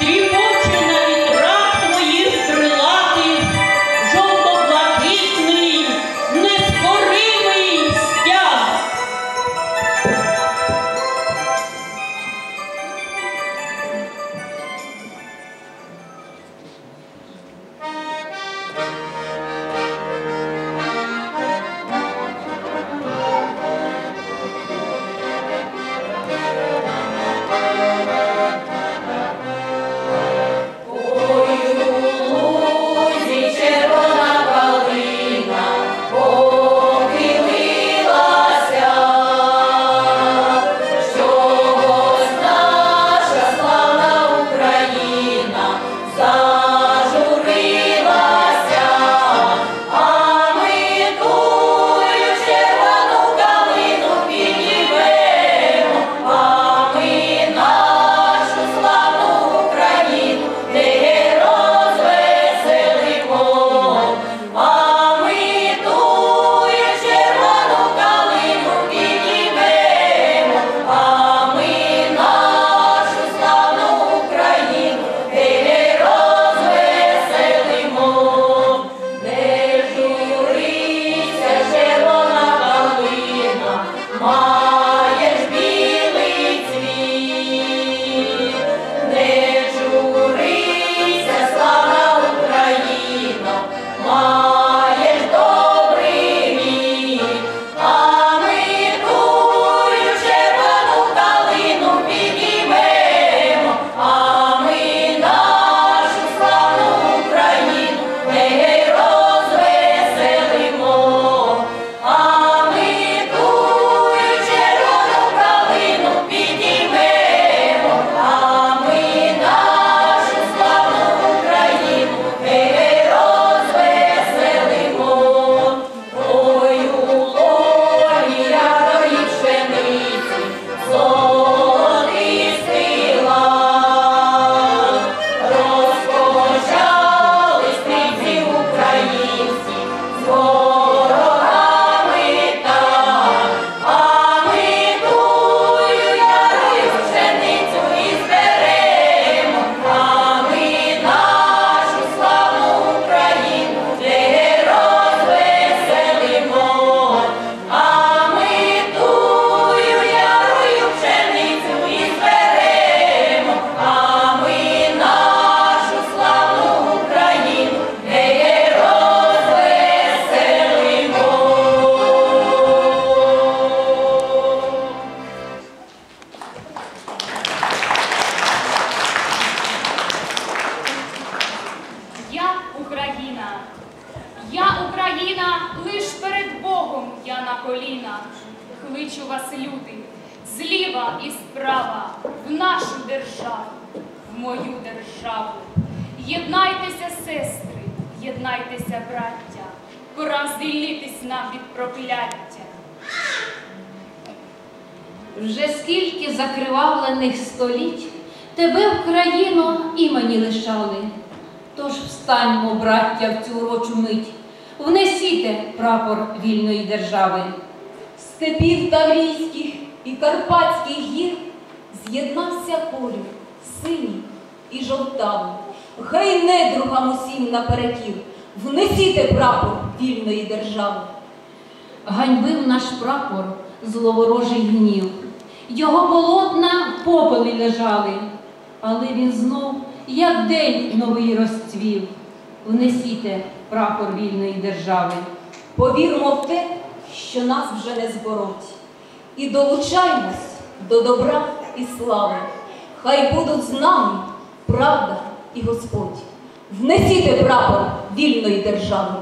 Тріпоче Україна, лиш перед Богом я на коліна. Кличу вас, люди, зліва і справа, в нашу державу, в мою державу. Єднайтеся, сестри, єднайтеся, браття, пора звільнитись нам від прокляття. Вже скільки закривавлених століть тебе в країну імені лишали. Тож встаньмо, браття, в цю урочу мить, внесіте прапор вільної держави. степів Таврійських і Карпатських гір з'єднався колір синій і жовтавий. Гей недругам усім наперекір, внесіте прапор вільної держави. Ганьбив наш прапор зловорожий гнів. Його полотна в попелі лежали, але він знов, як день новий розцвів. Внесіте прапор вільної держави. Повірмо в те, що нас вже не збороть, і долучаємось до добра і слави. Хай будуть з нами правда і Господь. Внесіте прапор вільної держави.